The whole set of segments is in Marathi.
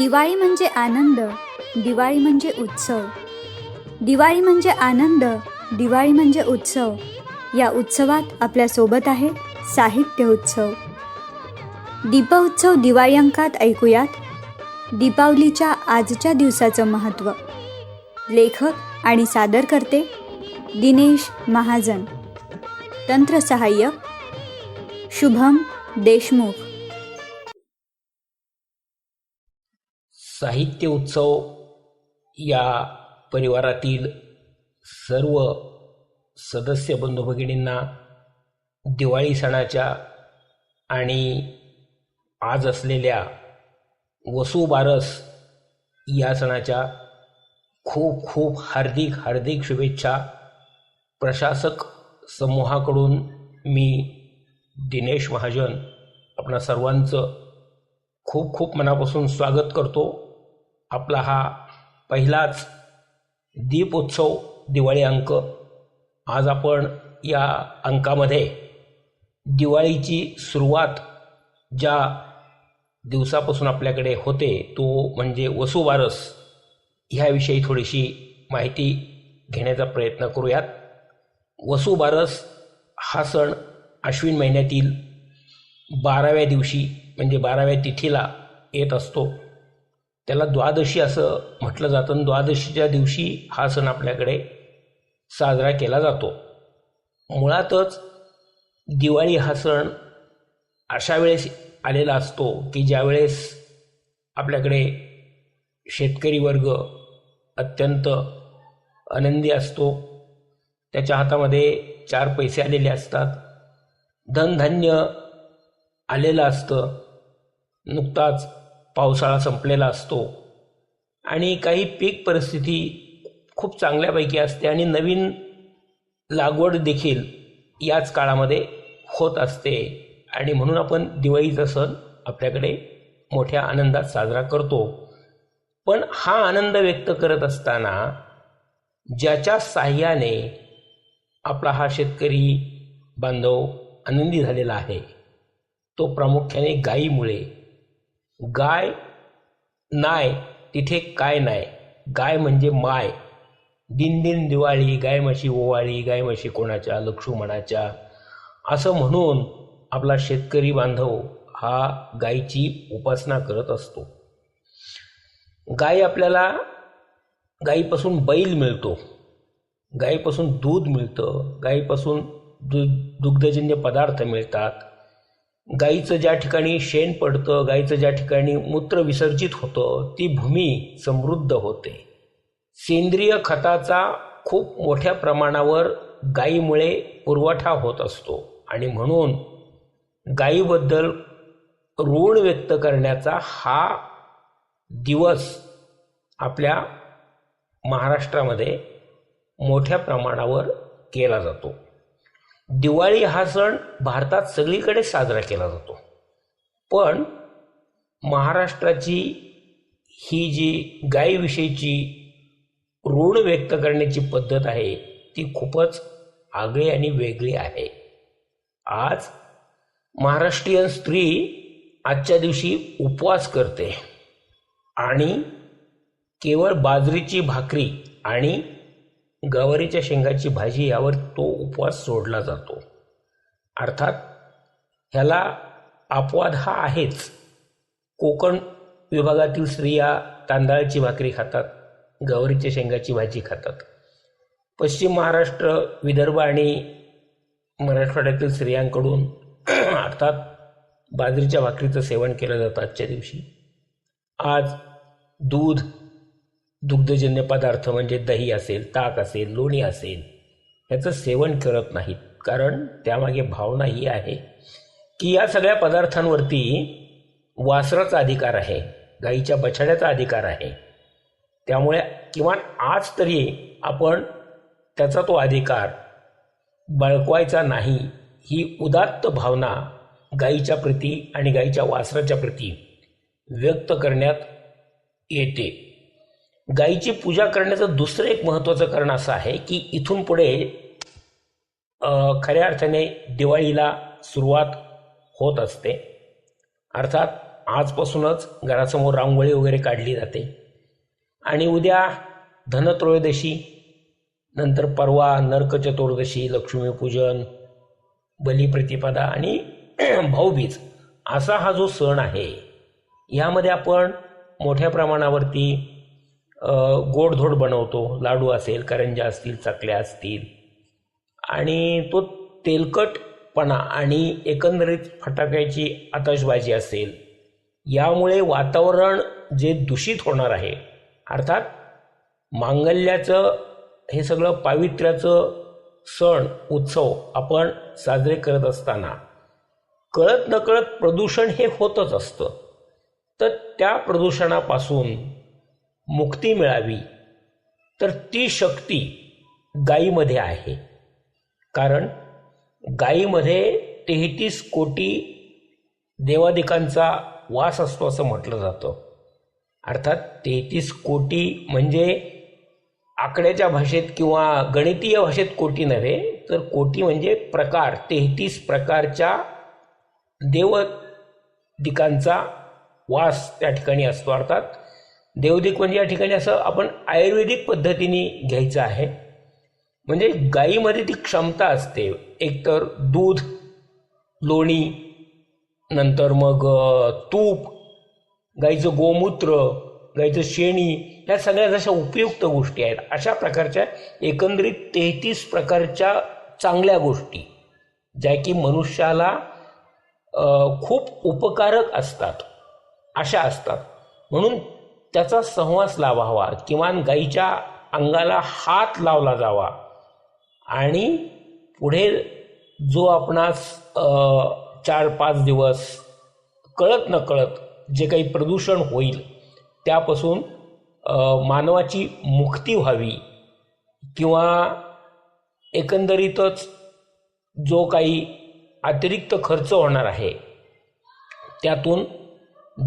दिवाळी म्हणजे आनंद दिवाळी म्हणजे उत्सव. दिवाळी म्हणजे आनंद दिवाळी म्हणजे उत्सव. या उत्सवात आपल्यासोबत आहे साहित्य उत्सव. दीपोत्सव दिवाळी अंकात ऐकूयात. दीपावलीच्या आजच्या दिवसाचं महत्त्व. लेखक आणि सादर करते दिनेश महाजन. तंत्रसहाय्यक शुभम देशमुख. साहित्य उत्सव या परिवारातील सर्व सदस्य बंधू भगिनींना दिवाळी सणाच्या आणि आज असलेल्या वसुबारस या सणाच्या खूप खूप हार्दिक हार्दिक शुभेच्छा. प्रशासक समूहाकडून मी दिनेश महाजन आपणा सर्वांचं खूप खूप मनापासून स्वागत करतो. आपला हा पहिलाच दीपोत्सव दिवाळी अंक. आज आपण या अंकामध्ये दिवाळीची सुरुवात ज्या दिवसापासून आपल्याकडे होते तो म्हणजे वसुबारस ह्याविषयी थोडीशी माहिती घेण्याचा प्रयत्न करूयात. वसुबारस हा सण आश्विन महिन्यातील बाराव्या दिवशी म्हणजे बाराव्या तिथीला येत असतो. त्याला द्वादशी असं म्हटलं जातं. आणि द्वादशीच्या दिवशी हा सण आपल्याकडे साजरा केला जातो. मुळातच दिवाळी हा सण अशा वेळेस आलेला असतो की ज्यावेळेस आपल्याकडे शेतकरी वर्ग अत्यंत आनंदी असतो. त्याच्या हातामध्ये चार पैसे आलेले असतात. धनधान्य आलेलं असतं. नुकताच पावसाळा संपलेला असतो. आणि काही पीक परिस्थिती खूप चांगल्यापैकी असते आणि नवीन लागवड देखील याच काळामध्ये होत असते. आणि म्हणून आपण दिवाळीचा सण आपल्याकडे मोठ्या आनंदात साजरा करतो. पण हा आनंद व्यक्त करत असताना ज्याच्या साह्याने आपला हा शेतकरी बांधव आनंदी झालेला आहे तो प्रामुख्याने गायीमुळे गाय नाय तिथे काय नाही गाय म्हणजे माय. दिन दिन दिवाळी गाय म्हशी ओवाळी गाय म्हशी कोणाच्या लक्ष्मणाच्या असं म्हणून आपला शेतकरी बांधव हा गायीची उपासना करत असतो. गाय आपल्याला गायीपासून बैल मिळतो. गायीपासून दूध मिळतं. गायीपासून दु दुग्धजन्य पदार्थ मिळतात. गाईचं ज्या ठिकाणी शेण पडतं गाईचं ज्या ठिकाणी मूत्र विसर्जित होतं ती भूमी समृद्ध होते. सेंद्रिय खताचा खूप मोठ्या प्रमाणावर गाईमुळे पुरवठा होत असतो. आणि म्हणून गाईबद्दल ऋण व्यक्त करण्याचा हा दिवस आपल्या महाराष्ट्रामध्ये मोठ्या प्रमाणावर केला जातो. दिवाळी हा सण भारतात सगळीकडे साजरा केला जातो. पण महाराष्ट्राची ही जी गायीविषयीची ऋण व्यक्त करण्याची पद्धत आहे ती खूपच आगळी आणि वेगळी आहे. आज महाराष्ट्रीयन स्त्री आजच्या दिवशी उपवास करते आणि केवळ बाजरीची भाकरी आणि गवारीच्या शेंगाची भाजी यावर तो उपवास सोडला जातो. अर्थात ह्याला अपवाद हा आहेच. कोकण विभागातील स्त्रिया तांदळाची भाकरी खातात गवारीच्या शेंगाची भाजी खातात. पश्चिम महाराष्ट्र विदर्भ आणि मराठवाड्यातील स्त्रियांकडून अर्थात बाजरीच्या भाकरीचं सेवन केलं जातं आजच्या दिवशी. आज दूध दुग्धजन्य पदार्थ म्हणजे दही असेल ताक असेल लोणी असेल ह्याचं सेवन करत नाहीत. कारण त्यामागे भावना ही आहे की या सगळ्या पदार्थांवरती वासराचा अधिकार आहे गाईच्या बछड्याचा अधिकार आहे. त्यामुळे किमान आज तरी आपण त्याचा तो अधिकार बळकवायचा नाही ही उदात्त भावना गाईच्या प्रती आणि गाईच्या वासराच्या प्रती व्यक्त करण्यात येते. गाईची पूजा करण्याचं दुसरं एक महत्त्वाचं कारण असं आहे की इथून पुढे खऱ्या अर्थाने दिवाळीला सुरुवात होत असते. अर्थात आजपासूनच घरासमोर रांगोळी वगैरे काढली जाते. आणि उद्या धनत्रयोदशी नंतर परवा नरक चतुर्दशी लक्ष्मीपूजन बलिप्रतिपदा आणि भाऊबीज असा हा जो सण आहे यामध्ये आपण मोठ्या प्रमाणावरती गोडधोड बनवतो लाडू असेल करंजा असतील चकल्या असतील. आणि तो तेलकटपणा आणि एकंदरीत फटाक्याची आतषबाजी असेल यामुळे वातावरण जे दूषित होणार आहे अर्थात मांगल्याचं हे सगळं पावित्र्याचं सण उत्सव आपण साजरे करत असताना कळत नकळत प्रदूषण हे होतच असतं. तर त्या प्रदूषणापासून मुक्ती मिळावी. तर ती शक्ती गायीमध्ये आहे. कारण गायीमध्ये तेहतीस कोटी देवादिकांचा वास असतो असं म्हटलं जातं. अर्थात तेहतीस कोटी म्हणजे आकड्याच्या भाषेत किंवा गणितीय भाषेत कोटी नव्हे तर कोटी म्हणजे प्रकार तेहतीस प्रकारच्या देवदिकांचा वास त्या ठिकाणी असतो. अर्थात देवदिक म्हणजे या ठिकाणी असं आपण आयुर्वेदिक पद्धतीने घ्यायचं आहे. म्हणजे गायीमध्ये ती क्षमता असते. एकतर दूध लोणी नंतर मग तूप गाईचं गोमूत्र गाईचं शेणी ह्या सगळ्या जशा उपयुक्त गोष्टी आहेत अशा प्रकारच्या एकंदरीत तेहतीस प्रकारच्या चांगल्या गोष्टी ज्या की मनुष्याला खूप उपकारक असतात अशा असतात. म्हणून त्याचा सहवास लावावा किमान गाईच्या अंगाला हात लावला जावा. आणि पुढे जो आपणास चार पाच दिवस कळत न कळत जे काही प्रदूषण होईल त्यापासून मानवाची मुक्ती व्हावी. किंवा एकंदरीतच जो काही अतिरिक्त खर्च होणार आहे त्यातून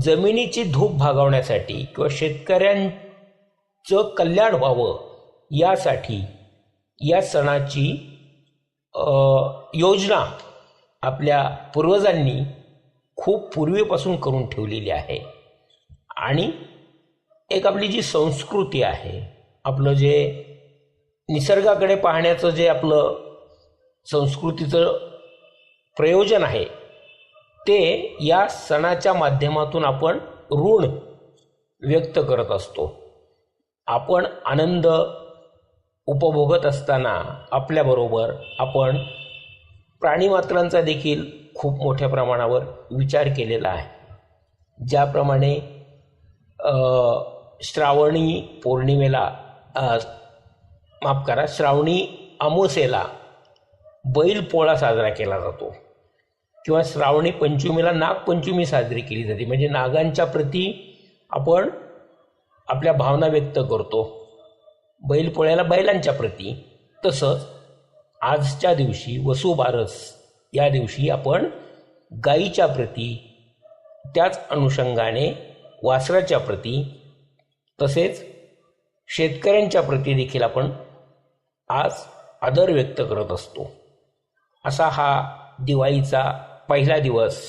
जमिनीची धूप भागवण्यासाठी किंवा शेतकऱ्यांचं कल्याण व्हावं यासाठी या सणाची योजना आपल्या पूर्वजांनी खूप पूर्वीपासून करून ठेवलेली आहे. आणि एक आपली जी संस्कृती आहे आपलं जे निसर्गाकडे पाहण्याचं जे आपलं संस्कृतीचं प्रयोजन आहे ते या सणाच्या माध्यमातून आपण ऋण व्यक्त करत असतो. आपण आनंद उपभोगत असताना आपल्याबरोबर आपण प्राणीमात्रांचा देखील खूप मोठ्या प्रमाणावर विचार केलेला आहे. ज्याप्रमाणे श्रावणी पौर्णिमेला माफ करा श्रावणी अमावस्येला बैलपोळा साजरा केला जातो. किंवा श्रावणी पंचमीला नागपंचमी साजरी केली जाते. म्हणजे नागांच्या प्रती आपण आपल्या भावना व्यक्त करतो. बैलपोळ्याला बैलांच्या प्रती. तसंच आजच्या दिवशी वसुबारस या दिवशी आपण गाईच्या प्रती त्याच अनुषंगाने वासराच्या प्रती तसेच शेतकऱ्यांच्या प्रती देखील आपण आज आदर व्यक्त करत असतो. असा हा दिवाळीचा पहिला दिवस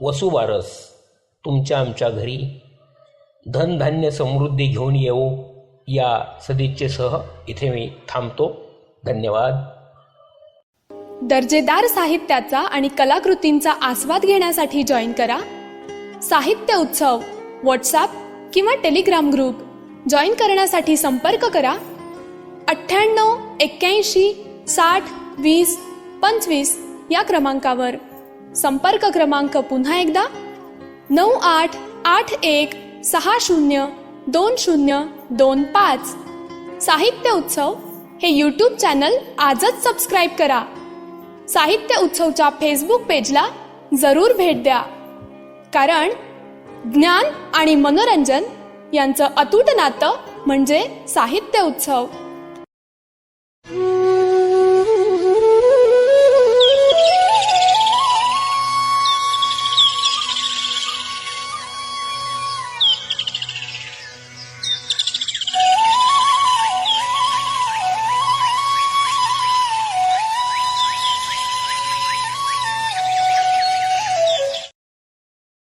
वसुबारस तुमच्या आमच्या घरी. धनधान्य समृद्धी घेऊन येऊ या सदिच्छेसह इथे मी थांबतो. धन्यवाद. दर्जेदार साहित्याचा आणि कलाकृतींचा आस्वाद घेण्यासाठी जॉईन करा. साहित्य उत्सव व्हॉट्सॲप किंवा टेलिग्राम ग्रुप जॉईन करण्यासाठी संपर्क करा. अठ्ठ्याण्णव एक्क्याऐंशी साठ वीस पंचवीस या क्रमांकावर. संपर्क क्रमांक पुन्हा एकदा. नऊ आठ आठ एक सहा शून्य दोन शून्य दोन पाच. साहित्य उत्सव हे यूट्यूब चॅनल आजच सबस्क्राईब करा. साहित्य उत्सवच्या फेसबुक पेजला जरूर भेट द्या. कारण ज्ञान आणि मनोरंजन यांचं अतूट नातं म्हणजे साहित्य उत्सव.